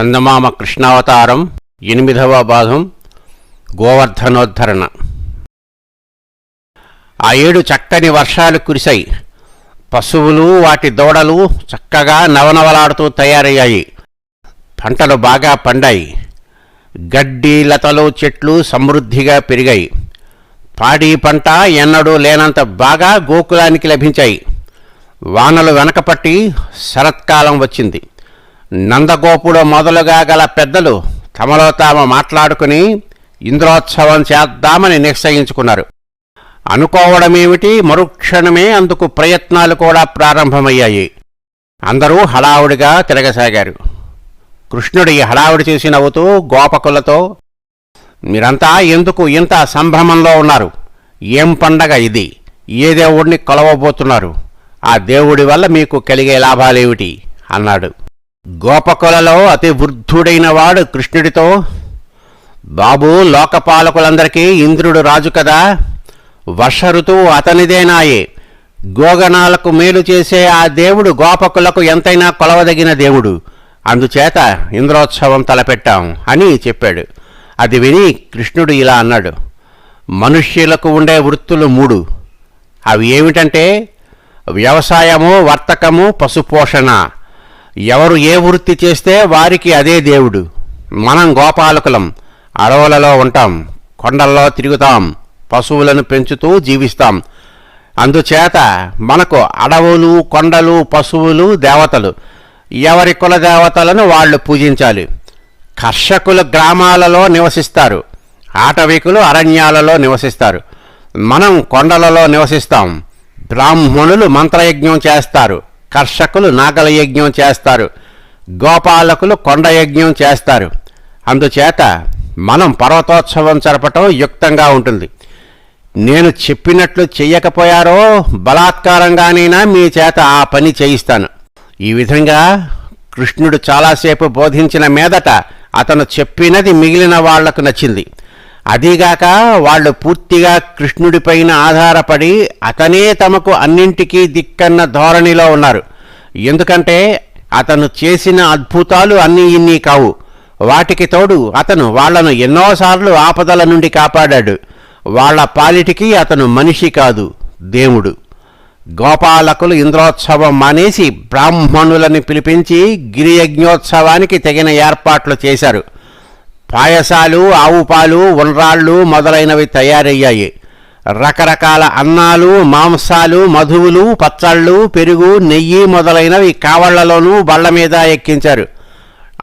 చందమామ కృష్ణావతారం ఎనిమిదవ భాగం గోవర్ధనోద్ధరణ. ఆ ఏడు చక్కని వర్షాలు కురిశాయి. పశువులు వాటి దూడలు చక్కగా నవనవలాడుతూ తయారయ్యాయి. పంటలు బాగా పండాయి. గడ్డి లతలు చెట్లు సమృద్ధిగా పెరిగాయి. పాడి పంట ఎన్నడూ లేనంత బాగా గోకులానికి లభించాయి. వానలు వెనకపట్టి శరత్కాలం వచ్చింది. నందగోపుడు మొదలుగా గల పెద్దలు తమలో తాము మాట్లాడుకుని ఇంద్రోత్సవం చేద్దామని నిశ్చయించుకున్నారు. అనుకోవడమేమిటి? మరుక్షణమే అందుకు ప్రయత్నాలు కూడా ప్రారంభమయ్యాయి. అందరూ హడావుడిగా తిరగసాగారు. కృష్ణుడి హడావుడి చేసి నవ్వుతూ గోపకులతో మీరంతా ఎందుకు ఇంత సంభ్రమంలో ఉన్నారు? ఏం పండగ ఇది? ఏ దేవుడిని కొలవబోతున్నారు? ఆ దేవుడి వల్ల మీకు కలిగే లాభాలేమిటి? అన్నాడు. గోపకులలో అతి వృద్ధుడైన వాడు కృష్ణుడితో బాబు లోకపాలకులందరికీ ఇంద్రుడు రాజు కదా. వర్ష ఋతువు అతనిదేనాయే గోగణాలకు మేలు చేసే ఆ దేవుడు గోపకులకు ఎంతైనా కొలవదగిన దేవుడు. అందుచేత ఇంద్రోత్సవం తలపెట్టాం అని చెప్పాడు. అది విని కృష్ణుడు ఇలా అన్నాడు. మనుష్యులకు ఉండే వృత్తులు మూడు. అవి ఏమిటంటే వ్యవసాయము వర్తకము పశుపోషణ. ఎవరు ఏ వృత్తి చేస్తే వారికి అదే దేవుడు. మనం గోపాలకులం అడవులలో ఉంటాం కొండల్లో తిరుగుతాం పశువులను పెంచుతూ జీవిస్తాం. అందుచేత మనకు అడవులు కొండలు పశువులు దేవతలు ఎవరి కుల దేవతలను వాళ్ళు పూజించాలి. కర్షకులు గ్రామాలలో నివసిస్తారు ఆటవికులు అరణ్యాలలో నివసిస్తారు. మనం కొండలలో నివసిస్తాం బ్రాహ్మణులు మంత్రయజ్ఞం చేస్తారు. కర్షకులు నాగల యజ్ఞం చేస్తారు. గోపాలకులు కొండ యజ్ఞం చేస్తారు. అందుచేత మనం పర్వతోత్సవం జరపటం యుక్తంగా ఉంటుంది. నేను చెప్పినట్లు చెయ్యకపోయారో బలాత్కారంగానైనా మీ చేత ఆ పని చేయిస్తాను. ఈ విధంగా కృష్ణుడు చాలాసేపు బోధించిన మీదట అతను చెప్పినది మిగిలిన వాళ్ళకు నచ్చింది. అదీగాక వాళ్ళు పూర్తిగా కృష్ణుడిపైన ఆధారపడి అతనే తమకు అన్నింటికీ దిక్కన్న ధోరణిలో ఉన్నారు. ఎందుకంటే అతను చేసిన అద్భుతాలు అన్నీ ఇన్ని కావు. వాటికి తోడు అతను వాళ్ళను ఎన్నోసార్లు ఆపదల నుండి కాపాడాడు. వాళ్ళ పాలిటికి అతను మనిషి కాదు దేవుడు. గోపాలకులు ఇంద్రోత్సవం మానేసి బ్రాహ్మణులని పిలిపించి గిరియజ్ఞోత్సవానికి తగిన ఏర్పాట్లు చేశారు. పాయసాలు ఆవు పాలు ఉండ్రాళ్ళు మొదలైనవి తయారయ్యాయి. రకరకాల అన్నాలు మాంసాలు మధువులు పచ్చళ్ళు పెరుగు నెయ్యి మొదలైనవి కావళ్ళలోనూ బళ్ళ మీద ఎక్కించారు.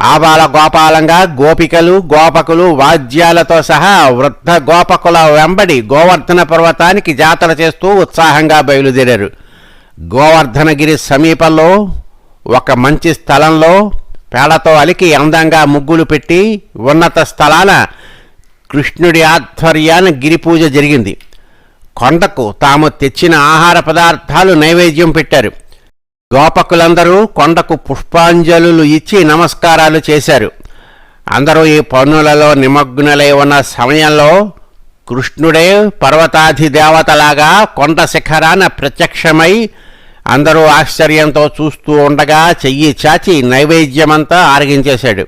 ఆబాల గోపాలంగా గోపికలు గోపకులు వాద్యాలతో సహా వృద్ధ గోపకుల వెంబడి గోవర్ధన పర్వతానికి జాతర చేస్తూ ఉత్సాహంగా బయలుదేరారు. గోవర్ధనగిరి సమీపంలో ఒక మంచి స్థలంలో పేడతో అలికి అందంగా ముగ్గులు పెట్టి ఉన్నత స్థలాన కృష్ణుడి ఆధ్వర్యాన గిరిపూజ జరిగింది. కొండకు తాము తెచ్చిన ఆహార పదార్థాలు నైవేద్యం పెట్టారు. గోపకులందరూ కొండకు పుష్పాంజలులు ఇచ్చి నమస్కారాలు చేశారు. అందరూ ఈ పనులలో నిమగ్నులై ఉన్న సమయంలో కృష్ణుడే పర్వతాధి దేవతలాగా కొండ శిఖరాన ప్రత్యక్షమై అందరూ ఆశ్చర్యంతో చూస్తూ ఉండగా చెయ్యి చాచి నైవేద్యమంతా ఆరగించేశాడు.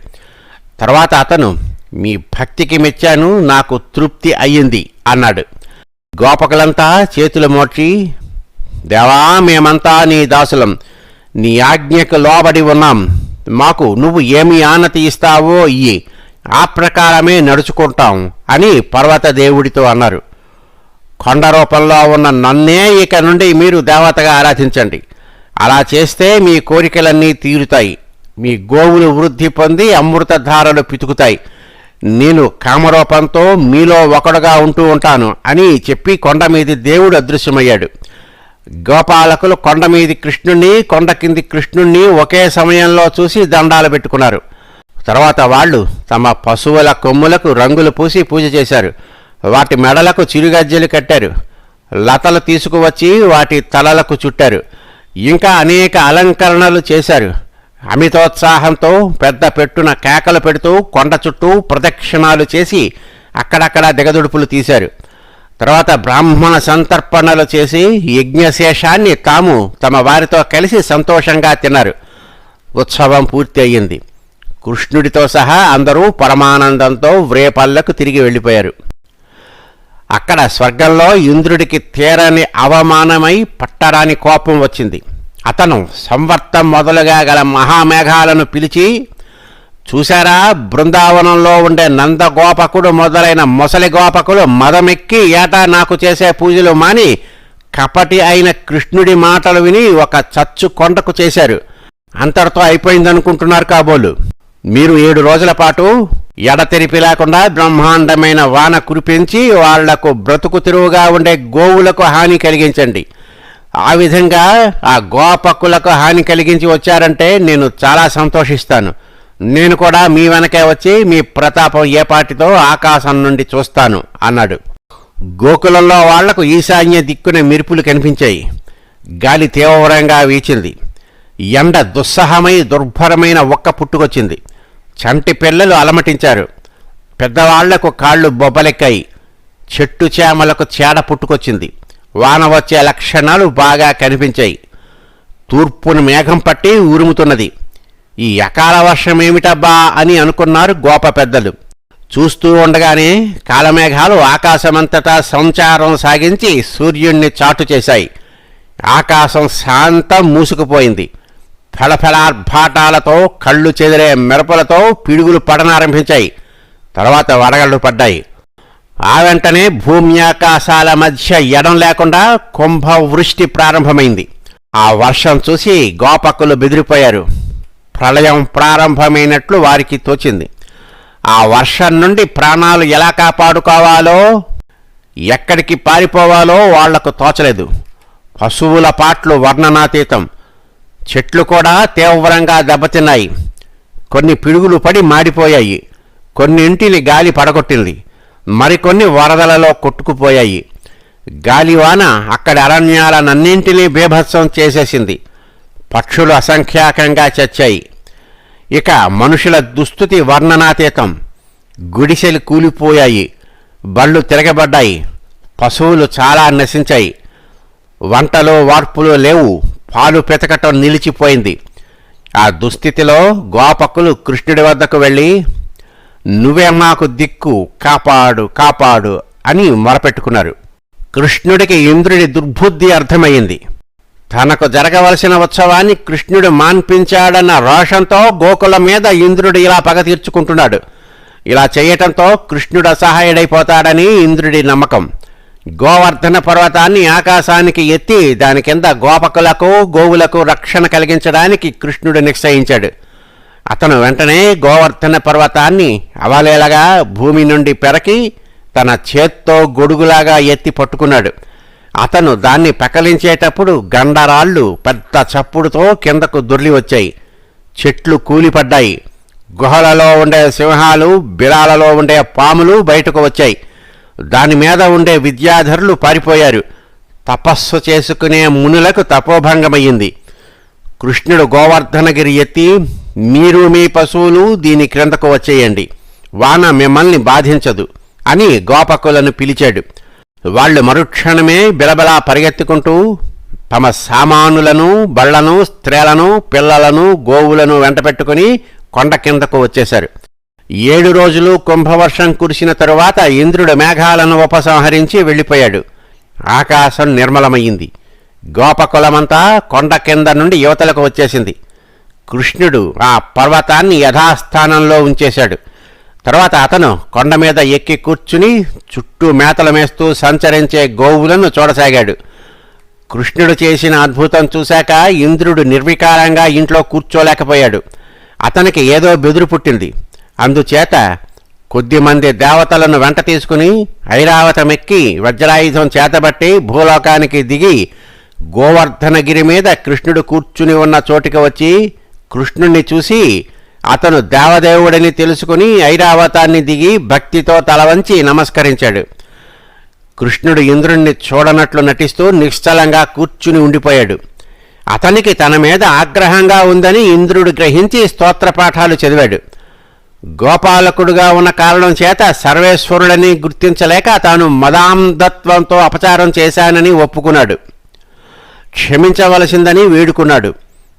తర్వాత అతను మీ భక్తికి మెచ్చాను నాకు తృప్తి అయ్యింది అన్నాడు. గోపకులంతా చేతులు మోడ్చి దేవా మేమంతా నీ దాసులం. నీ ఆజ్ఞకు లోబడి ఉన్నాం. మాకు నువ్వు ఏమి ఆనతి ఇస్తావో ఇయ్యి. ఆ ప్రకారమే నడుచుకుంటాం అని పర్వత దేవుడితో అన్నారు. కొండ రూపంలో ఉన్న నన్నే ఇక నుండి మీరు దేవతగా ఆరాధించండి. అలా చేస్తే మీ కోరికలన్నీ తీరుతాయి. మీ గోవులు వృద్ధి పొంది అమృతధారలు పితుకుతాయి. నేను కామరూపంతో మీలో ఒకడుగా ఉంటూ ఉంటాను అని చెప్పి కొండ మీది దేవుడు అదృశ్యమయ్యాడు. గోపాలకులు కొండ మీది కృష్ణుణ్ణి కొండ కింది కృష్ణుణ్ణి ఒకే సమయంలో చూసి దండాలు పెట్టుకున్నారు. తర్వాత వాళ్ళు తమ పశువుల కొమ్ములకు రంగులు పూసి పూజ చేశారు. వాటి మెడలకు చిరుగజ్జలు కట్టారు. లతలు తీసుకువచ్చి వాటి తలలకు చుట్టారు. ఇంకా అనేక అలంకరణలు చేశారు. అమితోత్సాహంతో పెద్ద పెట్టున కేకలు పెడుతూ కొండ చుట్టూ ప్రదక్షిణాలు చేసి అక్కడక్కడ దిగదుడుపులు తీశారు. తర్వాత బ్రాహ్మణ సంతర్పణలు చేసి యజ్ఞశేషాన్ని తాము తమ వారితో కలిసి సంతోషంగా తిన్నారు. ఉత్సవం పూర్తి అయ్యింది కృష్ణుడితో సహా అందరూ పరమానందంతో వ్రేపల్లకు తిరిగి వెళ్ళిపోయారు. అక్కడ స్వర్గంలో ఇంద్రుడికి తీరని అవమానమై పట్టరాని కోపం వచ్చింది. అతను సంవర్తం మొదలుగా గల మహామేఘాలను పిలిచి చూశారా బృందావనంలో ఉండే నందగోపకుడు మొదలైన మొసలి గోపకులు మదమెక్కి ఏటా నాకు చేసే పూజలు మాని కపటి అయిన కృష్ణుడి మాటలు విని ఒక చచ్చు కొండకు చేశారు. అంతటితో అయిపోయిందనుకుంటున్నారు కాబోలు. మీరు ఏడు రోజుల పాటు ఎడతెరిపి లేకుండా బ్రహ్మాండమైన వాన కురిపించి వాళ్ళకు బ్రతుకు తిరువుగా ఉండే గోవులకు హాని కలిగించండి. ఆ విధంగా ఆ గోపక్కులకు హాని కలిగించి వచ్చారంటే నేను చాలా సంతోషిస్తాను. నేను కూడా మీ వెనకే వచ్చి మీ ప్రతాపం ఏ పాటితో ఆకాశం నుండి చూస్తాను అన్నాడు. గోకులంలో వాళ్ళకు ఈశాన్య దిక్కున మెరుపులు కనిపించాయి. గాలి తీవ్రంగా వీచింది. ఎండ దుస్సహమై దుర్భరమైన ఒక్క పుట్టుకొచ్చింది. చంటి పిల్లలు అలమటించారు. పెద్దవాళ్ళకు కాళ్ళు బొబ్బలెక్కాయి. చెట్టు చేమలకు చేడ పుట్టుకొచ్చింది. వాన వచ్చే లక్షణాలు బాగా కనిపించాయి. తూర్పును మేఘం పట్టి ఉరుముతున్నది. ఈ అకాల వర్షం ఏమిటబ్బా అని అనుకున్నారు గోప పెద్దలు. చూస్తూ ఉండగానే కాలమేఘాలు ఆకాశమంతటా సంచారం సాగించి సూర్యుణ్ణి చాటు చేశాయి. ఆకాశం శాంతం మూసుకుపోయింది. ఫళఫళార్భాటాలతో కళ్ళు చెదిరే మెరపలతో పిడుగులు పడనారంభించాయి. తర్వాత వడగళ్ళు పడ్డాయి. ఆ వెంటనే భూమ్యాకాశాల మధ్య ఎడం లేకుండా కుంభవృష్టి ప్రారంభమైంది. ఆ వర్షం చూసి గోపకులు బెదిరిపోయారు. ప్రళయం ప్రారంభమైనట్లు వారికి తోచింది. ఆ వర్షం నుండి ప్రాణాలు ఎలా కాపాడుకోవాలో ఎక్కడికి పారిపోవాలో వాళ్ళకు తోచలేదు. పశువుల పాట్లు వర్ణనాతీతం. చెట్లు కూడా తీవ్రంగా దెబ్బతిన్నాయి. కొన్ని పిడుగులు పడి మాడిపోయాయి. కొన్నింటిని గాలి పడగొట్టింది. మరికొన్ని వరదలలో కొట్టుకుపోయాయి. గాలివాన అక్కడి అరణ్యాలనన్నింటినీ బీభత్సం చేసేసింది. పక్షులు అసంఖ్యాకంగా చచ్చాయి. ఇక మనుషుల దుస్థుతి వర్ణనాతీతం. గుడిసెలు కూలిపోయాయి. బళ్ళు తిరగబడ్డాయి. పశువులు చాలా నశించాయి. వంటలు వార్పులు లేవు. పాలు పెతకటం నిలిచిపోయింది. ఆ దుస్థితిలో గోపకులు కృష్ణుడి వద్దకు వెళ్ళి నువ్వే మాకు దిక్కు కాపాడు కాపాడు అని మొరపెట్టుకున్నారు. కృష్ణుడికి ఇంద్రుడి దుర్బుద్ధి అర్థమయ్యింది. తనకు జరగవలసిన ఉత్సవాన్ని కృష్ణుడు మాన్పించాడన్న రోషంతో గోకుల మీద ఇంద్రుడు ఇలా పగ తీర్చుకుంటున్నాడు. ఇలా చేయటంతో కృష్ణుడు అసహాయుడైపోతాడని ఇంద్రుడి నమ్మకం. గోవర్ధన పర్వతాన్ని ఆకాశానికి ఎత్తి దాని కింద గోపకులకు గోవులకు రక్షణ కలిగించడానికి కృష్ణుడు నిశ్చయించాడు. అతను వెంటనే గోవర్ధన పర్వతాన్ని అవలేలగా భూమి నుండి పెరకి తన చేత్తో గొడుగులాగా ఎత్తి పట్టుకున్నాడు. అతను దాన్ని పెకలించేటప్పుడు గండరాళ్ళు పెద్ద చప్పుడుతో కిందకు దొర్లి వచ్చాయి చెట్లు కూలిపడ్డాయి. గుహలలో ఉండే సింహాలు బిలాలలో ఉండే పాములు బయటకు వచ్చాయి. దాని మీద ఉండే విద్యాధరులు పారిపోయారు. తపస్సు చేసుకునే మునులకు తపోభంగమయ్యింది. కృష్ణుడు గోవర్ధనగిరి ఎత్తి మీరు మీ పశువులు దీని క్రిందకు వచ్చేయండి. వాన మిమ్మల్ని బాధించదు అని గోపకులను పిలిచాడు. వాళ్ళు మరుక్షణమే బిలబలా పరిగెత్తుకుంటూ తమ సామానులను బళ్ళను స్త్రీలను పిల్లలను గోవులను వెంటపెట్టుకుని కొండ కిందకు వచ్చేశారు. ఏడు రోజులు కుంభవర్షం కురిసిన తరువాత ఇంద్రుడు మేఘాలను ఉపసంహరించి వెళ్ళిపోయాడు. ఆకాశం నిర్మలమయ్యింది. గోపకులమంతా కొండ కింద నుండి యువతలకు వచ్చేసింది. కృష్ణుడు ఆ పర్వతాన్ని యథాస్థానంలో ఉంచేశాడు. తర్వాత అతను కొండ మీద ఎక్కి కూర్చుని చుట్టూ మేతలు మేస్తూ సంచరించే గోవులను చూడసాగాడు. కృష్ణుడు చేసిన అద్భుతం చూశాక ఇంద్రుడు నిర్వికారంగా ఇంట్లో కూర్చోలేకపోయాడు. అతనికి ఏదో బెదురు పుట్టింది. అందుచేత కొద్దిమంది దేవతలను వెంట తీసుకుని ఐరావతమెక్కి వజ్రాయుధం చేతబట్టి భూలోకానికి దిగి గోవర్ధనగిరి మీద కృష్ణుడు కూర్చుని ఉన్న చోటికి వచ్చి కృష్ణుణ్ణి చూసి అతను దేవదేవుడని తెలుసుకుని ఐరావతాన్ని దిగి భక్తితో తలవంచి నమస్కరించాడు. కృష్ణుడు ఇంద్రుణ్ణి చూడనట్లు నటిస్తూ నిశ్చలంగా కూర్చుని ఉండిపోయాడు. అతనికి తన మీద ఆగ్రహంగా ఉందని ఇంద్రుడు గ్రహించి స్తోత్రపాఠాలు చదివాడు. గోపాలకుడుగా ఉన్న కారణం చేత సర్వేశ్వరుడని గుర్తించలేక తాను మదాంధత్వంతో అపచారం చేశానని ఒప్పుకున్నాడు. క్షమించవలసిందని వేడుకున్నాడు.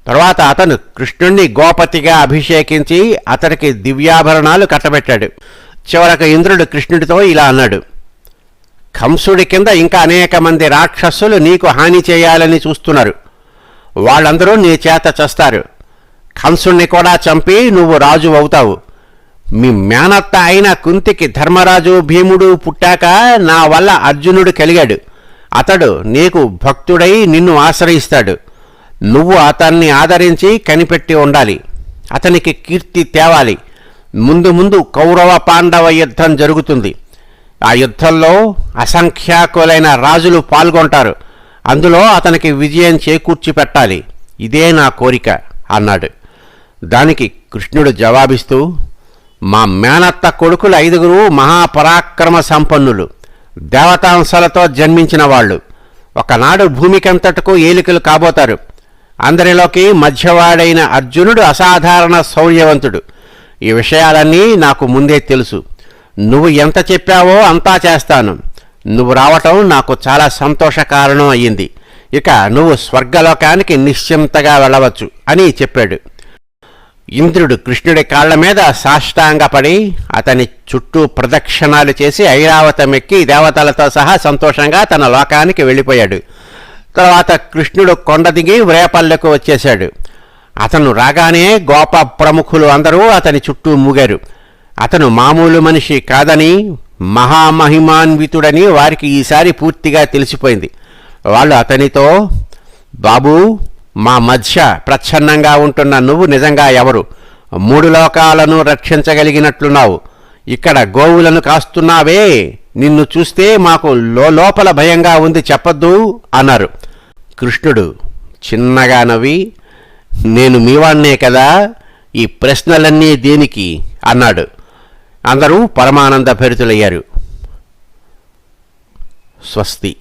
తర్వాత అతను కృష్ణుణ్ణి గోపతిగా అభిషేకించి అతడికి దివ్యాభరణాలు కట్టబెట్టాడు. చివరకు ఇంద్రుడు కృష్ణుడితో ఇలా అన్నాడు. కంసుడి కింద ఇంకా అనేక మంది రాక్షసులు నీకు హాని చేయాలని చూస్తున్నారు. వాళ్ళందరూ నీ చేత చస్తారు. కంసుణ్ణి కూడా చంపి నువ్వు రాజు అవుతావు. మీ మేనత్త అయిన కుంతికి ధర్మరాజు భీముడు పుట్టాక నా వల్ల అర్జునుడు కలిగాడు. అతడు నీకు భక్తుడై నిన్ను ఆశ్రయిస్తాడు. నువ్వు అతన్ని ఆదరించి కనిపెట్టి ఉండాలి. అతనికి కీర్తి తేవాలి. ముందు ముందు కౌరవ పాండవ యుద్ధం జరుగుతుంది. ఆ యుద్ధంలో అసంఖ్యాకులైన రాజులు పాల్గొంటారు. అందులో అతనికి విజయం చేకూర్చి పెట్టాలి ఇదే నా కోరిక అన్నాడు. దానికి కృష్ణుడు జవాబిస్తూ మా మేనత్త కొడుకులు ఐదుగురు మహాపరాక్రమ సంపన్నులు దేవతాంశాలతో జన్మించిన వాళ్ళు. ఒకనాడు భూమికంతటకు ఏలికలు కాబోతారు. అందరిలోకి మధ్యవాడైన అర్జునుడు అసాధారణ శౌర్యవంతుడు. ఈ విషయాలన్నీ నాకు ముందే తెలుసు. నువ్వు ఎంత చెప్పావో అంతా చేస్తాను. నువ్వు రావటం నాకు చాలా సంతోష కారణం అయ్యింది. ఇక నువ్వు స్వర్గలోకానికి నిశ్చింతగా వెళ్ళవచ్చు అని చెప్పాడు. ఇంద్రుడు కృష్ణుడి కాళ్ళ మీద సాష్టాంగపడి అతని చుట్టూ ప్రదక్షిణాలు చేసి ఐరావతమెక్కి దేవతలతో సహా సంతోషంగా తన లోకానికి వెళ్ళిపోయాడు. తర్వాత కృష్ణుడు కొండ దిగి వ్రేపల్లెకు వచ్చేశాడు. అతను రాగానే గోప ప్రముఖులు అందరూ అతని చుట్టూ మూగారు. అతను మామూలు మనిషి కాదని మహామహిమాన్వితుడని వారికి ఈసారి పూర్తిగా తెలిసిపోయింది. వాళ్ళు అతనితో బాబూ మా మధ్య ప్రచ్ఛన్నంగా ఉంటున్న నువ్వు నిజంగా ఎవరు? మూడు లోకాలను రక్షించగలిగినట్లున్నావు. ఇక్కడ గోవులను కాస్తున్నావే. నిన్ను చూస్తే మాకు లోపల భయంగా ఉంది చెప్పొద్దు అన్నారు. కృష్ణుడు చిన్నగా నవ్వి నేను మీవాణ్ణే కదా ఈ ప్రశ్నలన్నీ దేనికి? అన్నాడు. అందరూ పరమానంద భరితులయ్యారు. స్వస్తి.